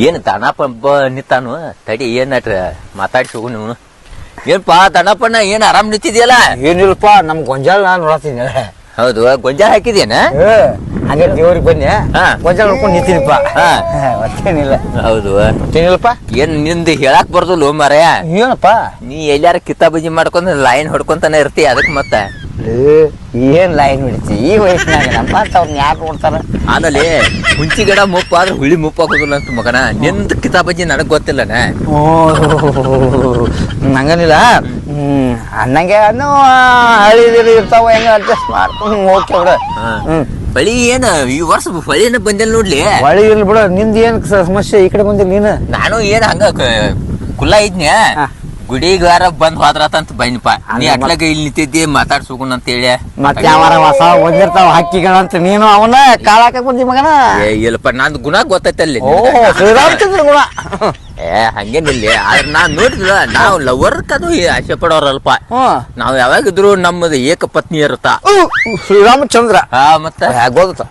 ಏನ್ ದಣಪ್ಪ ನಿತ್ತಾನು ತಡಿ ಏನಟ್ರ ಮಾತಾಡ್ಸಿ ಹೋಗು ನೀವು ಏನ್ಪಾ ದಣಪ್ಪಣ್ಣ ಏನ್ ಆರಾಮ್ ನಿಂತಿದ್ಯಲ್ಲ? ಏನಿಲ್ಲಪ್ಪ ನಮ್ ಗೊಂಜಾಳ ನಾನು ನೋಡತ್ತೀನಿ ಹೌದು ಗೊಂಜಾಳ ಹಾಕಿದೇನ ಹಂಗೆ ದೇವ್ರಿಗೆ ಬನ್ನಿ ಹಾ. ಗೊಂಜಾಳ ನೋಡ್ಕೊಂಡು ನಿಂತೀನಿಪ್ಪ. ಹಾ. ಮತ್ತೇನಿಲ್ಲ. ಹೌದು. ಮತ್ತೇನಿಲ್ಲಪ್ಪ ಏನ್ನಿಂದ ಹೇಳಾಕ್ ಬರ್ದಲ್ಲ ಮಾರಾಯ. ಏನಪ್ಪ? ನೀ ಎಲ್ಲಾರ ಕಿತ್ತಾಬಜಿ ಮಾಡ್ಕೊಂಡ್ ಲೈನ್ ಹೊಡ್ಕೊಂತಾನೆ ಇರ್ತಿ ಅದಕ್ ಮತ್ತ. ಏನ್ ಲೈನ್ ಹಿಡಿತಿ? ಈ ವಯಸ್ಸಿನಾಗ ನಮ್ಮ ಅವ್ರನ್ನ ಯಾರು ನೋಡ್ತಾರ? ಆಮೇಲೆ ಹುಂಚಿ ಗಿಡ ಮುಪ್ಪ ಆದ್ರೆ ಹುಳಿ ಮುಪ್ಪ ಹೋಗುದಿಲ್ಲ ಅಂತ ಮಗನ. ನಿಂದ ಕಿತಾಬಜಿ ನನಗ್ ಗೊತ್ತಿಲ್ಲನ. ಓ ನಂಗನಿಲ್ಲ. ಹ್ಮ್ ಅನ್ನಂಗೆ ಅನ್ನೋ ಹಳಿದಿರಿ ಇರ್ತಾವ ಹೆಂಗ ಅಡ್ಜಸ್ಟ್ ಮಾಡ್ಕೊಂಡು ಓಕೆ ಬಿಡ ಹ್ಮ್. ಬಳಿ ಏನ ಈ ವರ್ಷ ಹೊಳಿನ ಬಂದಿಲ್ಲ ನೋಡ್ಲಿ. ಹೊಳಿ ಇಲ್ಲ ಬಿಡ ನಿಂದ ಏನ್ ಸಮಸ್ಯೆ ಈ ಕಡೆ ಬಂದಿಲ್ಲ ನೀನು? ನಾನು ಏನ್ ಹಂಗ ಕುಲ್ಲ ಇದ್ನ್ಯ. ಗುಡಿಗಾರ ಬಂದ್ ಹೋದ್ರತಂತ ಬಂದಪ್ಪ ನೀ ಅಟ್ಲಾಗ ಇಲ್ಲಿ ನಿಂತಿದ್ದಿ ಮಾತಾಡ್ಸೋಗುಣ ಅಂತ ಹೇಳಿ ಮತ್ತೆ ಯಾವಾರ ಹೊಸ ಬಂದಿರ್ತಾವ ಹಕ್ಕಿಗಳಂತ ನೀನು ಅವನ ಕಾಳಾಕ ಬಂದಿ ಮಗನ? ಏ ಇಲ್ಲಪ್ಪ ನಂದು ಗುಣ ಗೊತ್ತೈತೆ ಅಲ್ಲಿ ಶ್ರೀರಾಮಚಂದ್ರ ಗುಣ. ಏ ಹಂಗೇನಿಲ್ಲ. ಆದ್ರೆ ನಾನ್ ನೋಡಿದ್ರ ನಾವು ಲವರ್ ಕದು ಆಸೆ ಪಡೋರಲ್ಪ. ನಾವ್ ಯಾವಾಗಿದ್ರು ನಮ್ಮದು ಏಕ ಪತ್ನಿ ಇರುತ್ತ. ಶ್ರೀರಾಮಚಂದ್ರ ಹಾ ಮತ್ತ? ಗೊತ್ತ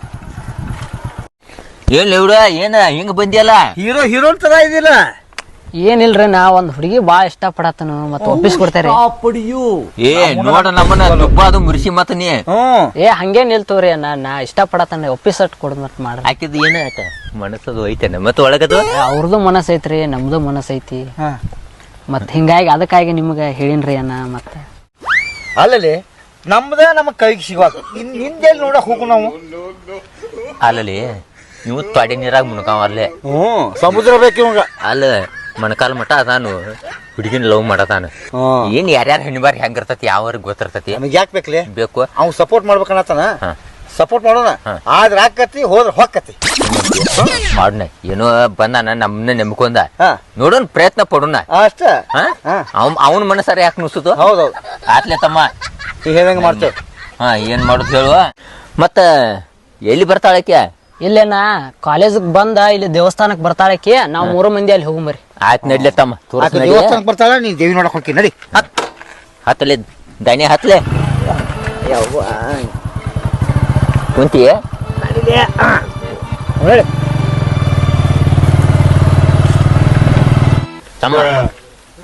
ಏನ್ ಲವ್ಡ ಏನ ಹಿಂಗ್ ಬಂದಿಯಲ್ಲ? ಹೀರೋ ಹೀರೋ ತರ ಇದಿಲ್ಲ ಏನಿಲ್ರಿ ನಾ ಒಂದ್ ಹುಡುಗಿ ಬಾಳ ಇಷ್ಟ ಪಡತನು ಮತ್ತ ಒಪ್ಪಿಸ್ ಕೊಡ್ತೇರಿ. ಏ ನೋಡ ನಮ್ಮನ್ನ ತುಪ್ಪ ಅದು ಮುರಿಸಿ ಮತ್ತ ನೀ. ಏ ಹಂಗೆ ನಿಲ್ತವ್ರಿ ನಾ ನಾ ಇಷ್ಟ ಪಡತನ ಒಪ್ಪಿಸ್ ಅಟ್ ಕೊಡ್ ಮತ್ ಮಾಡ್ರಿ. ಹಾಕಿದ್ ಏನ ಮನಸ್ಸದು ಐತೆ ಮತ್ತ ಒಳಗದು? ಅವ್ರದ್ದು ಮನಸ್ ಐತ್ರಿ ನಮ್ದು ಮನಸ್ ಐತಿ ಹಾ. ಮತ್ ಹಿಂಗಾಗಿ ಅದಕ್ಕಾಗಿ ನಿಮ್ಗ ಹೇಳಿನ್ರಿ ಅಣ್ಣ ಮತ್ತ. ಅಲ್ಲಲ್ಲಿ ನಮ್ದ ನಮ್ಮ ಕೈಗೆ ಸಿಗುವಾಗ ಹಿಂದೆ ನಿಂದೆಲ್ಲಿ ನೋಡಕ್ ಹೋಗು ನಾವು. ಅಲ್ಲಲ್ಲಿ ನೀವು ತೊಡೆ ನೀರಾಗ ಮುನ್ಕಾವ ಅಲ್ಲೇ. ಹ್ಮ್ ಸಮುದ್ರ ಬೇಕು ಇವಾಗ ಅಲ್ಲ ಮೊಣಕಾಲ್ ಮಠ ಅದಾನು. ಹುಡುಗಿನ ಲವ್ ಮಾಡತಾನ ಏನ್ ಯಾರ್ಯಾರ ಹೆಣ್ಬಾರ್ ಹೆಂಗಿರ್ತತಿ ಯಾವ್ರಿಗೆ ಗೊತ್ತಿರ್ತತಿ? ನಮಗೆ ಯಾಕೆ ಬೇಕ್ಲಿ? ಬೇಕು. ಅವ್ನು ಸಪೋರ್ಟ್ ಮಾಡ್ಬೇಕನ್ನತಾನ ಹಾ. ಸಪೋರ್ಟ್ ಮಾಡೋಣ. ಆದ್ರ ಆಕತಿ ಹೋದ್ರ ಹೊಕ್ಕತಿ. ಮಾಡೋಣ ಏನೋ ಬಂದಾನ ನಮ್ಮನ್ನ ನೆಮ್ಕೊಂದ. ನೋಡೋಣ ಪ್ರಯತ್ನ ಪಡೋಣ. ಅಷ್ಟ. ಅವನ್ ಅವನ ಮನಸ್ಸಾರ ಯಾಕೆ ನುಸುದು? ಹೌದೌದು. ಆತ್ಲೆ ತಮ್ಮ. ಈಗ ಹೆಂಗೆ ಮಾಡ್ತೇವೆ ಹಾ ಏನ್ ಮಾಡುದು ಹೇಳುವ. ಮತ್ತ ಎಲ್ಲಿ ಬರ್ತಾಳಕ್ಕೆ ಇಲ್ಲೇನ ಕಾಲೇಜ್ ಬಂದ ಇಲ್ಲಿ ದೇವಸ್ಥಾನಕ್ ಬರ್ತಾಳಕಿ ನಾವ್ ಮೂರು ಮಂದಿ ಅಲ್ಲಿ ಹೋಗುಂಬರಿ ಆಯ್ತು ನಡ್ಲೆ ತಮ್ಮ ತೋರ್ಸ್ ಆಕೆ ನಡಿ. ದೇವಸ್ಥಾನಕ್ಕೆ ಬರ್ತಾಳ ನೀ ದೇವಿ ನೋಡಕ್ ಹೋಗಿ ನಡಿ. ಹತ್ ಹತ್ತಲೆ ದಣಿ ಹತ್ಲೆ. ಕುಂತಿ. ತಮ್ಮ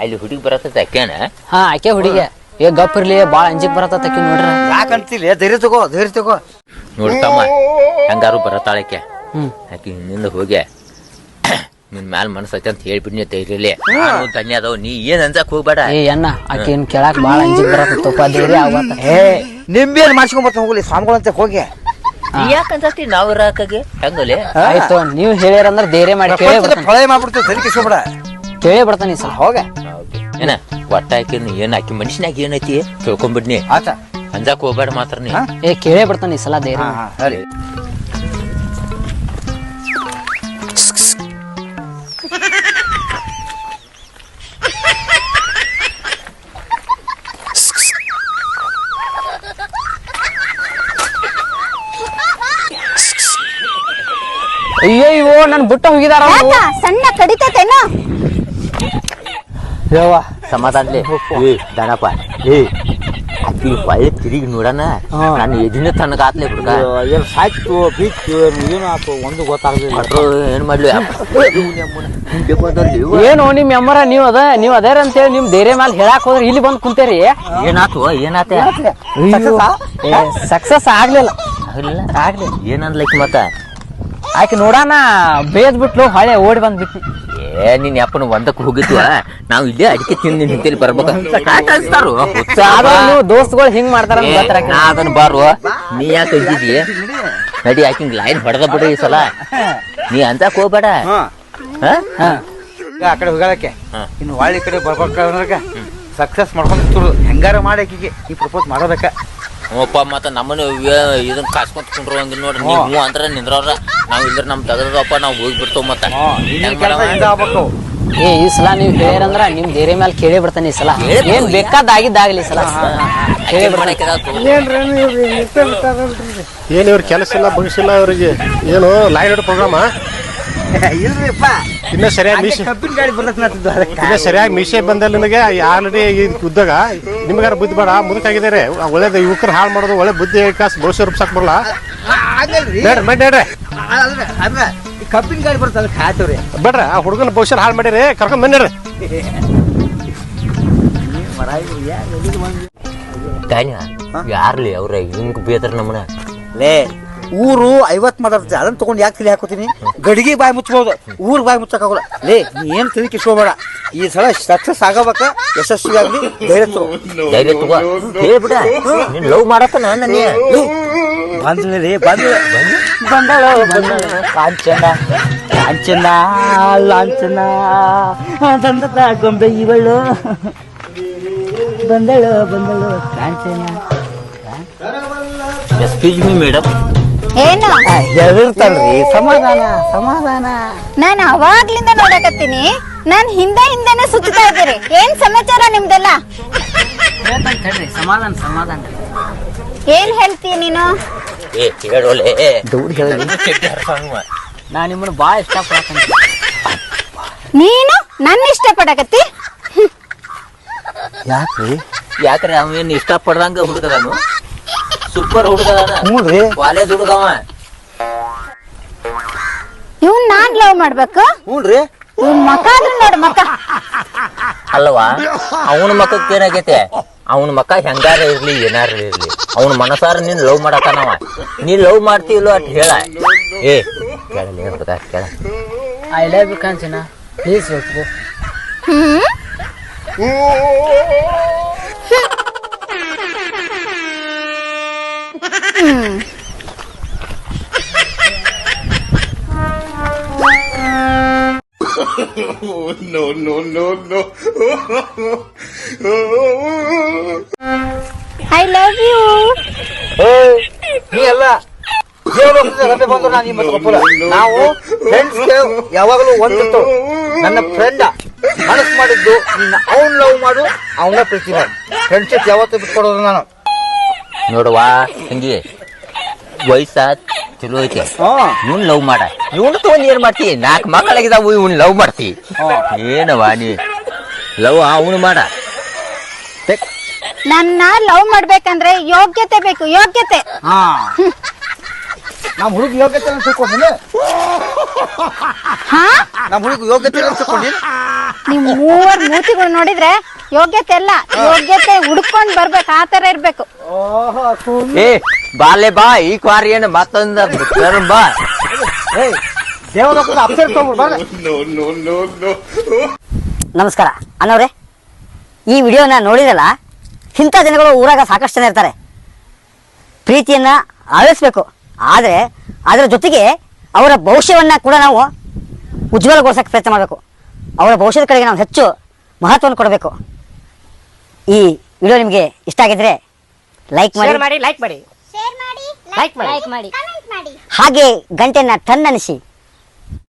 ಅಲ್ಲಿ ಹುಡುಗಿ ಬರತ್ತ ಅಕ್ಕೇನ ಹಾ ಆಕೆ ಹುಡುಗಿ. ಏ ಗಪ್ ಇರ್ಲಿ ಬಾಳ ಅಂಜಿಕ್ ಬರತಕ್ಕಿ ನೋಡ್ರಿ. ಯಾಕಂತಿಲ್ಲ ಧೈರ್ಯ ತಗೋ ಧೈರ್ಯ ತಗೋ. ನೋಡ್ ತಮ್ಮ ಹೆಂಗಾರು ಬರತಾಳಕ್ಕೆ. ಆಕೆ ಆಕಿ ಹಿಂದಿಂದ ಹೋಗಿ ನಿನ್ ಮ್ಯಾಲ ಮನಸ್ಸೈತೆ ಅಂತ ಹೇಳ್ಬಿಡ್ನಿ ಧೈರ್ಯಲಿ ನಾನು ಧನ್ಯ ಅದಾವ ನೀ ಏನ್ ಅಂಜಕ್ ಹೋಗ್ಬೇಡ. ಏ ಅಣ್ಣ ಆಕೆ ಏನ್ ಕೇಳಾಕ್ ಬಾಳ ಅಂಜಿಕ್ ಬರತ್ತಪ್ಪ ಧೈರ್ಯ ಆಗತ್ತ ಏ ನಿಂಬೇನ್ ಮಾಡ್ಸ್ಕೊಂಡ್ ಬರ್ತ ಹೋಗ್ಲಿ ಸ್ವಾಮಿಗಳಂತೆ ಹೋಗಿ. ಯಾಕಂತತಿ ನಾವ್ ರಾಕಾಗೆ ಹೆಂಗಲೆ? ಆಯ್ತು ನೀವ್ ಹೇಳ್ಯಾರಂದ್ರ ಧೈರ್ಯ ಮಾಡಿ ಕೇಳಿ ಫಳೆ ಸರಿ ತಲೆ ಕಿಸ್ಕೊಬೇಡ ಕೇಳೇ ಬರ್ತಾನೆ ಸಲ. ಹೋಗ. ಏನ ಒಟ್ಟ ಹಾಕಿ ಏನ್ ಹಾಕಿ ಮನುಷ್ಯನಾಗ ಏನೈತಿ? ತಿಳ್ಕೊಂಬಿಡ್ನಿ. ಆತ. ಅಂಜಾಕ್ ಹೋಗ್ಬೇಡ ಮಾತ್ರ ನೀ ಹಾ? ಏ ಕೇಳೇ ಬರ್ತಾನೆ ಈ ಸಲ ಧೈರ್ಯ ಹಾ ಹಾ ಸರಿ. ಅಯ್ಯೋ ನನ್ ಬಿಟ್ಟ ಹೋಗಿದಾರ ಅವ್ರು. ಯಾಕ ಸಣ್ಣ ಕಡಿತೈತೇನ ಯವ್ವ. ಸಮಾಧಾನ್ಲೆ ಏ ದಣಪ್ಪ ಏ. ಆಕಿ ಒಳ್ಳೆ ತಿರುಗಿ ನೋಡಣ. ನಾನು ಎದಿನ ತಣ್ಣಗಾತ್ಲೆ ಹುಡುಗ. ಏನು ಸಾಯ್ತು ಬಿತ್ತು ಏನು ಆತು ಒಂದು ಗೊತ್ತಾಗಲಿಲ್ಲ. ಏನು ಮಾಡ್ಲಿ? ಏನು ನಿಮ್ಮ ಅಮ್ಮರ ನೀವು ಅದ ನೀವು ಅದೇರ ಅಂತೇಳಿ ನಿಮ್ಮ ಧೈರ್ಯ ಮೇಲೆ ಹೇಳಕ್ ಹೋದ್ರೆ ಇಲ್ಲಿ ಬಂದು ಕುಂತೇರಿ? ಏನಾತು ಏನಾತ? ಸಕ್ಸಸ್ ಆಗ್ಲಿಲ್ಲ. ಆಗ್ಲಿಲ್ಲ. ಆಗ್ಲಿ ಏನನ್ಲೈಕ್ ಮತ್ತ? ಆಕೆ ನೋಡಾನ ಬೇದ್ ಬಿಟ್ಲು ಹೊಳೆ ಓಡಿ ಬಂದ್ ಬಿಟ್ನಿ ಏ ನಿನ್ ಯಪ್ಪನ ಒಂದಕ್ಕೆ ಹೋಗಿದ್ವ? ನಾವು ಇಲ್ಲೇ ಅಡಿಕೆ ತಿಂದು ನಿಂತೇಳಿ ಬರ್ಬೇಕು. ಕಳಿಸ್ತಾರು ನೀವು ದೋಸ್ತಗಳು ಹಿಂಗ್ ಮಾಡ್ತಾರ ಅಂತ ಗೊತ್ತಾರ ನಾ ಅದನ್ನ ಬಾರು ನೀ ಯಾಕೆ ಇದ್ದಿದಿ ನಡಿ ಆಕಿಂಗ್ ಲೈನ್ ಹೊಡೆದ ಬಿಡು ಈ ಸಲ. ನೀ ಅಂತ ಹೋಗ್ಬೇಡ. ಹಾ. ಆ ಕಡೆ ಹೋಗಲಕ್ಕೆ ಹಾ. ಇನ್ನು ವಾಳಿ ಕಡೆ ಬರ್ಬೇಕಂದ್ರಾಗ ಸಕ್ಸಸ್ ಮಾಡ್ಕೊಂಡು ಹೆಂಗಾರ ಮಾಡಿ ಆಕಿಗೆ. ಈ ಪ್ರಪೋಸ್ ಮಾಡೋದಕ್ಕ. ಹ್ಞೂಪ್ಪ ಮತ್ತೆ ನಮ್ಮನ್ನ ಇದನ್ನ ಕಾಸ್ಕೊಂತ ಕುಂಡ್ರು ಹಂಗ ನೋಡ್ರಿ. ನೀವು ಅಂದ್ರೆ ಅಂದ್ರ ನಿಂದ್ರವ್ರ. ನಾವ್ ಇದ್ರ ನಮ್ ತಗದಪ್ಪ ನಾವ್ ಹೋಗಿ ಬಿಡ್ತೇವ ಮತ್ತ ಹೆಂಗ್ ಮಾಡವ? ಏ ಈ ಸಲ ನೀವ್ ಹೇಳ್ಯಾರಂದ್ರ ನಿಮ್ ಧೈರ್ಯ ಮೇಲೆ ಕೇಳಿ ಬಿಡ್ತಾನೆ ಈ ಸಲ. ಏನ್ ಬೇಕಾದಾಗಿದ್ದಾಗಲಿ ಈ ಸಲ. ಕೇಳಿ ಏನ್ ಬಿಡ್ತಾನೆ. ಮಾಡಕ್ಕಿದಾತು? ಏನು ಇವ್ರ ಕೆಲಸ ಇಲ್ಲ ಭವಿಷ್ಯ ಇಲ್ಲ ಇವ್ರಿಗೆ. ಏನು ಲೈನ್ ಹಿಡ್ ಪ್ರೋಗ್ರಾಮ ಇಲ್ರಿಪ್ಪ. ಇನ್ನ ಸರಿಯಾಗಿ ಮೀಸೆ ಕಬ್ಬಿನ ಗಾಡಿ ಬರ್ತೈತೆ ಅದಕ್ಕೆ. ಇನ್ನ ಸರಿಯಾಗಿ ಮೀಸೆ ಬಂದಲ್ಲಿ ನಿಮಗೆ ಆಲ್ರೆಡಿ ಉದ್ಯೋಗ ನಿಮಗಾರ ಬುದ್ಧಿ ಬೇಡ ಮುದುಕಾಗಿದ್ದಾರೆ. ಒಳ್ಳೇದು ಯುವಕರು ಹಾಳು ಮಾಡೋದು ಒಳ್ಳೆ ಬುದ್ಧಿ ಕಾಸು ಭವಿಷ್ಯ ರೂಪಿಸಕ್ ಬರಲ್ಲ. ಬೇಡ್ರಿ ಅದ್ರ ಅದ್ರ ಈ ಕಬ್ಬಿನ ಗಾಡಿ ಬರ್ತದೆ ಅದಕ್ಕೆ ಹಾತವ್ರಿ ಬೇಡ್ರಿ ಆ ಹುಡುಗನ ಭವಿಷ್ಯ ಹಾಳು ಮಾಡಿರಿ ಕರ್ಕೊಂಡ್ ಬನ್ನಿರಿ ಯಾರ್ಲಿ ಅವ್ರ? ಹಿಂಗ್ ಬೇದ್ರ ನಮ್ಮನ ಲೇ ಊರು ಐವತ್ ಮಾತಾಡ್ತದೆ ಅದನ್ನ ತಗೊಂಡು ಯಾಕೆ ತಿಳಿ ಹಾಕೋತೀನಿ? ಗಡಿಗೆ ಬಾಯಿ ಮುಚ್ಚಬಹುದು ಊರು ಬಾಯಿ ಮುಚ್ಚಕ್ಕಾಗಲ್ಲ. ಲೇ ನೀ ಏನ್ ತಿಳಿ ಕಿಸ್ಕೋಬೇಡ. ಈ ಸಲ ಸಕ್ಸಸ್ ಆಗಬೇಕ? ಯಶಸ್ವಿ ಆಗ್ಲಿ ಧೈರ್ಯ ತಗೋ. ಧೈರ್ಯ ತಗೋ. ಹೇಳ್ಬಿಡ. ನೀನ್ ಲವ್ ಮಾಡತ್ತನ ನನ್ನ. ಬಂದ್ಲೆ ಲೇ ಬಂದ್ಲೆ ಬಂದಳ ಬಂದಳು. ಕಾಂಚನ ಕಾಂಚನ ಲಾಂಛನ. ದಂಡದ ಗೊಂಬೆ ಇವಳು. ಬಂದಳು ಬಂದಳು. ಕಾಂಚನ ಎಕ್ಸ್ಕ್ಯೂಸ್ ಮಿ ಮೇಡಮ್ ಏನು? ಎದಿರ್ತಾಳ್ರಿ ಸಮಾಧಾನ ಸಮಾಧಾನ. ನಾನು ಅವಾಗ್ಲಿಂದ ನೋಡಕತ್ತೀನಿ. ನಾನ್ ಹಿಂದೆ ಹಿಂದೆನೆ ಸುತ್ತಾ ಇದ್ದೀರಿ. ಏನ್ ಸಮಾಚಾರ ನಿಮ್ದೆಲ್ಲ? ಹೇಳ್ರಿ ಸಮಾಧಾನ ಸಮಾಧಾನ. ಏನ್ ಹೇಳ್ತೀಯ ನೀನು? ಏ ಹೇಳೋಲೆ. ದೂರ ಹೇಳಿ. ನಾ ನಿಮ್ಮನ್ನ ಭಾಳ ಇಷ್ಟಪಡಕಂತ ನೀನು ನನ್ನ ಇಷ್ಟ ಪಡಕತ್ತಿ ಯಾಕ್ರಿ? ಯಾಕ್ರಿ ಅವೇನ್ ಇಷ್ಟ ಪಡ್ದಂಗ ಹುಡುಗದಾನು ಸೂಪರ್ ಹುಡುಗ್ರಿ ಹ್ಞೂನ್ರಿ. ಕಾಲೇಜ್ ಹುಡುಗ ಇವ್ನ್ ನಾನ್ ಲವ್ ಮಾಡ್ಬೇಕು? ಹ್ಞೂನ್ರಿ. ಇವ್ನ್ ಮಕ ಆದ್ರೂ ನೋಡು ಮಕ. ಅಲ್ವಾ ಅವನ ಮಕ್ಕಕ್ಕೆ ಏನಾಗೈತೆ? ಅವನ ಮಕ್ಕ ಹೆಂಗಾರ ಇರ್ಲಿ ಏನಾರ ಇರ್ಲಿ. ಅವನ ಮನಸಾರ ನೀನ್ ಲವ್ ಮಾಡತಾನವ ನೀನ್ ಲವ್ ಮಾಡ್ತೀವಿಲ್ಲೋ ಅಟ್ ಹೇಳ. ಏ ಕೇಳಲಿ ಹುಡುಗ ಕೇಳ. I love you Kanchana. Please ಒಪ್ಪು hmm? Hmm I love you ನೀ ಅಲ್ಲ. ರಬ್ಬೆ ಬಂದ್ರು ನಾನು ನಿಮ್ಮ ಒಪ್ಪಲ್ಲ ನಾವು ಫ್ರೆಂಡ್ಸ್ ಯಾವಾಗಲೂ ಒಂದು ನನ್ನ ಫ್ರೆಂಡ ಮನಸ್ಸು ಮಾಡಿದ್ದು ನಿನ್ನ ಅವ್ನ್ ಲವ್ ಮಾಡು ಅವನ ಪ್ರೀತಿ ಮಾಡು. ಫ್ರೆಂಡ್ಶಿಪ್ ಯಾವತ್ತೂ ಬಿಟ್ಕೊಡೋದು ನಾನು. ನೋಡುವ ಹಂಗೆ? ವಯಸ್ಸ ಚಲೋ ಐತೆ ಇವ್ನ್ ಲವ್ ಮಾಡ. ಇವ್ನ ತಗೊಂಡ್ ಏನ್ ಮಾಡ್ತಿ? ನಾಲ್ಕು ಮಕ್ಕಳಾಗಿದಾವು ಇವ್ನ್ ಲವ್ ಮಾಡ್ತಿ. ಏನವ ನೀ? ಲವ್ ಅವನು ಮಾಡ. ನನ್ನ ಲವ್ ಮಾಡ್ಬೇಕಂದ್ರೆ ಯೋಗ್ಯತೆ ಬೇಕು ಯೋಗ್ಯತೆ. ಹಾ. ನಮ್ಮ ಹುಡುಗ ಯೋಗ್ಯತೆ ಅಂತ ತಿಳ್ಕೊಂಡಿನಿ ಹಾ? ನಮ್ಮ ಹುಡುಗ ಯೋಗ್ಯತೆ ಅಂತ ತಿಳ್ಕೊಂಡಿನಿ ನಿಮ್ ಮೂವರ್ ಮೂತಿಗಳು ನೋಡಿದ್ರೆ ಯೋಗ್ಯತೆ ಅಲ್ಲ ಯೋಗ್ಯತೆ ಹುಡ್ಕೊಂಡ್ ಬರ್ಬೇಕು ಆ ತರ ಇರ್ಬೇಕು. ಏ ಬಾಲೆ ಬಾ ಈ ಕ್ವಾರಿ ಏನು ಮತ್ತೊಂದ ಬಾ. ಅಪ್ಸರ್ ನಮಸ್ಕಾರ ಅನ್ನೋರೆ ಈ ವಿಡಿಯೋನ ನೋಡಿರಲ್ಲ ಇಂಥ ಜನಗಳು ಊರಾಗ ಸಾಕಷ್ಟು ಜನ ಇರ್ತಾರೆ. ಪ್ರೀತಿಯನ್ನ ಆಲಿಸ್ಬೇಕು ಆದರೆ ಅದರ ಜೊತೆಗೆ ಅವರ ಭವಿಷ್ಯವನ್ನ ಕೂಡ ನಾವು ಉಜ್ವಲಗೊಳಿಸಕ್ಕೆ ಪ್ರಯತ್ನ ಮಾಡಬೇಕು. ಅವರ ಭವಿಷ್ಯದ ಕಡೆಗೆ ನಾವು ಹೆಚ್ಚು ಮಹತ್ವವನ್ನು ಕೊಡಬೇಕು. ಈ ವಿಡಿಯೋ ನಿಮಗೆ ಇಷ್ಟ ಆಗಿದ್ರೆ ಲೈಕ್ ಮಾಡಿ ಮಾಡಿ. ಲೈಕ್ ಮಾಡಿ ಶೇರ್ ಮಾಡಿ. ಲೈಕ್ ಮಾಡಿ ಲೈಕ್ ಮಾಡಿ. ಕಮೆಂಟ್ ಮಾಡಿ. ಹಾಗೆ ಗಂಟೆನ ಟನ್ ಅನಿಸಿ